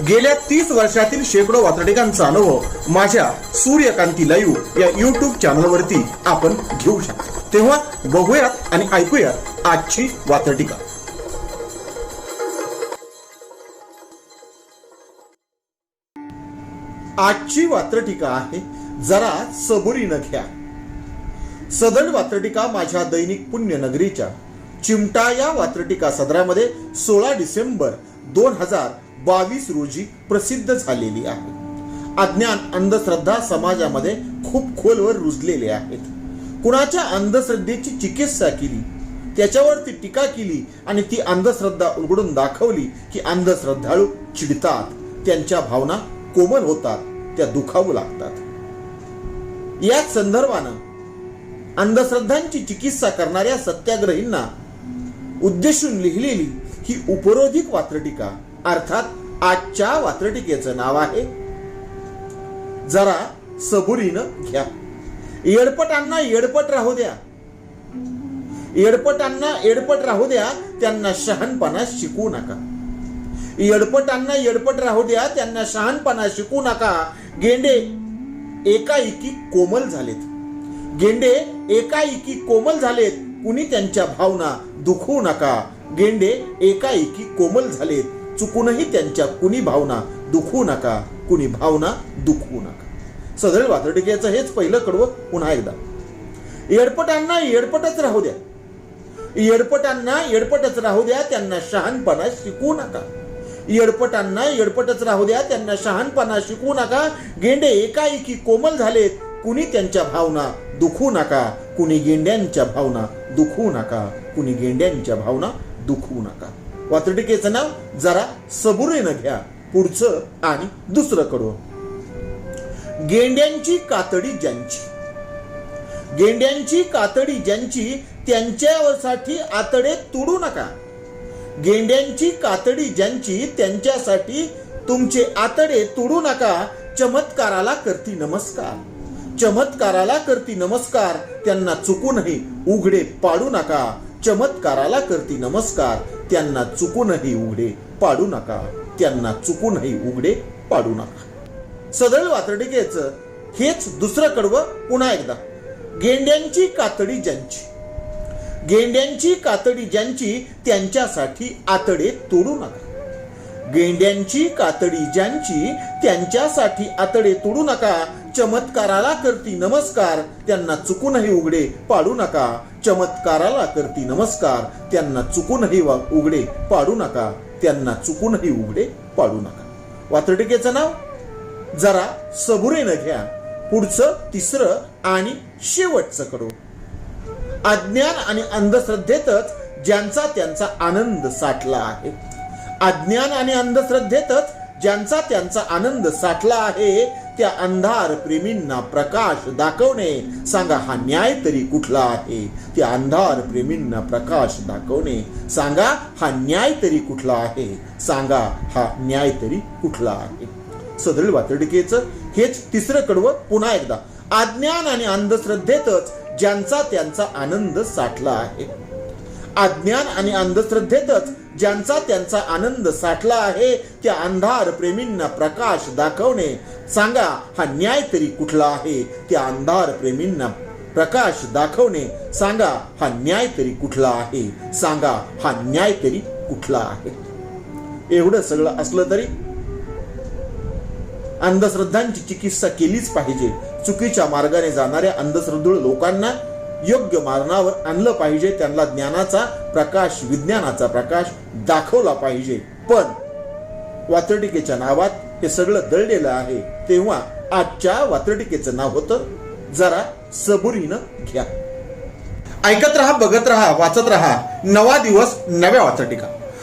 गेल्या तीस वर्षातील शेकडो वातडिकांचा अनुभव माझ्या सूर्यकांती लाईव्ह या युट्यूब चॅनलवरती आपण घेऊ शकतो. तेव्हा बघूयात आणि ऐकूयात आजची वातडिका आजची वात्रटिका आहे जरा सबुरीनं घ्या. सदन वात्रटिका माझ्या दैनिक पुण्यनगरीच्या चिमटा या वात्रटिका सदरामध्ये सोळा डिसेंबर दोन हजार बावीस रोजी प्रसिद्ध झालेली आहे. अज्ञान अंधश्रद्धा समाजामध्ये खूप खोलवर रुजलेले आहेत. कुणाच्या अंधश्रद्धेची चिकित्सा केली? त्याच्यावरती टीका केली आणि ती अंधश्रद्धा उलगडून दाखवली की अंधश्रद्धाळू चिडतात. त्यांच्या भावना कोमल होतात त्या दुखावू लागतात. याच संदर्भानं अंधश्रद्धांची चिकित्सा करणाऱ्या सत्याग्रहींना उद्देशून लिहिलेली ही उपरोधिक वात्रटीका अर्थात आजच्या वात्रटिकेचं नाव आहे जरा सबुरीनं घ्या. येडपटांना येडपट राहू द्या. येडपटांना येडपट राहू द्या त्यांना शहाणपणा शिकू नका. येडपटांना येडपट राहू द्या त्यांना शहाणपणा शिकू नका. गेंडे एकाएकी कोमल झालेत. गेंडे एकाएकी कोमल झालेत कुणी त्यांच्या भावना दुखवू नका. गेंडे एकाएकी कोमल झालेत. चुकूनही त्यांच्या कुणी भावना दुखवू नका कुणी भावना दुखवू नका. सदळ वातडिकेचं हेच पहिलं कडवं पुन्हा एकदा. येडपटांना येडपटच राहू द्या. येडपटांना येडपटच राहू द्या त्यांना शहाणपणा शिकवू नका. येडपटांना येडपटच राहू द्या त्यांना शहाणपणा शिकवू नका. गेंडे एकाएकी कोमल झालेत कुणी त्यांच्या भावना दुखू नका. कुणी गेंड्यांच्या भावना दुखवू नका. कुणी गेंड्यांच्या भावना दुखवू नका. वातडिकेचं नाव जरा सबुरीनं घ्या. पुढचं आणि दुसरं कडवं गेंड्यांची कातडी ज्यांची. गेंड्यांची कातडी ज्यांची त्यांच्यासाठी आतडे तुडू नका. गेंड्यांची कातडी ज्यांची त्यांच्यासाठी तुमचे आतडे तुडू नका. चमत्काराला करती नमस्कार. चमत्काराला करती नमस्कार. त्यांना चुकूनही उघडे पाडू नका. चमत्काराला करती नमस्कार. त्यांना चुकूनही उघडे पाडू नका. त्यांना चुकूनही उघडे पाडू नका. सदळ वातडिकेचं हेच दुसरं कडवं पुन्हा एकदा. गेंड्यांची कातडी ज्यांची. गेंड्यांची कातडी ज्यांची त्यांच्यासाठी आतडे तोडू नका. गेंड्यांची कातडी ज्यांची त्यांच्यासाठी आतडे तोडू नका चमत्काराला करती नमस्कार त्यांना चुकूनही उघडे पाडू नका. चमत्काराला करती नमस्कार त्यांना चुकूनही उघडे पाडू नका. त्यांना चुकूनही उघडे पाडू नका. वातडिकेचं नाव? जरा सबुरेनं घ्या. पुढचं तिसरं आणि शेवटचं कडू. अज्ञान आणि अंधश्रद्धेतच ज्यांचा त्यांचा आनंद साठला आहे. अज्ञान आणि अंधश्रद्धेतच ज्यांचा त्यांचा आनंद साठला आहे त्या अंधार प्रेमींना प्रकाश दाखवणे. सांगा हा न्याय तरी कुठला आहे? त्या अंधार प्रेमींना प्रकाश दाखवणे. सांगा हा न्याय तरी कुठला आहे? सांगा हा न्याय तरी कुठला आहे? सदळ वातडिकेचं हेच तिसरं कडवं पुन्हा एकदा. अज्ञान आणि अंधश्रद्धेतच ज्यांचा त्यांचा आनंद साठला आहे. अज्ञान आणि अंधश्रद्धेतच ज्यांचा त्यांचा आनंद साठला आहे त्या अंधार प्रेमींना प्रकाश दाखवणे. सांगा हा न्याय तरी कुठला आहे? त्या अंधार प्रेमींना प्रकाश दाखवणे. सांगा हा न्याय तरी कुठला आहे? सांगा हा न्याय तरी कुठला आहे? एवढं सगळं असलं तरी अंधश्रद्धांची चिकित्सा केलीच पाहिजे. चुकीच्या मार्गाने जाणाऱ्या अंधश्रद्धूळ लोकांना योग्य मार्गावर आणलं पाहिजे त्यांना ज्ञानाचा प्रकाश विज्ञानाचा प्रकाश दाखवला पाहिजे. पण वात्रटिकेच्या नावात हे सगळं दळलेलं आहे तेव्हा आजच्या वात्रटिकेचं नाव होतं जरा सबुरीनं घ्या. ऐकत रहा बघत राहा वाचत राहा. नवा दिवस नव्या वाचटिका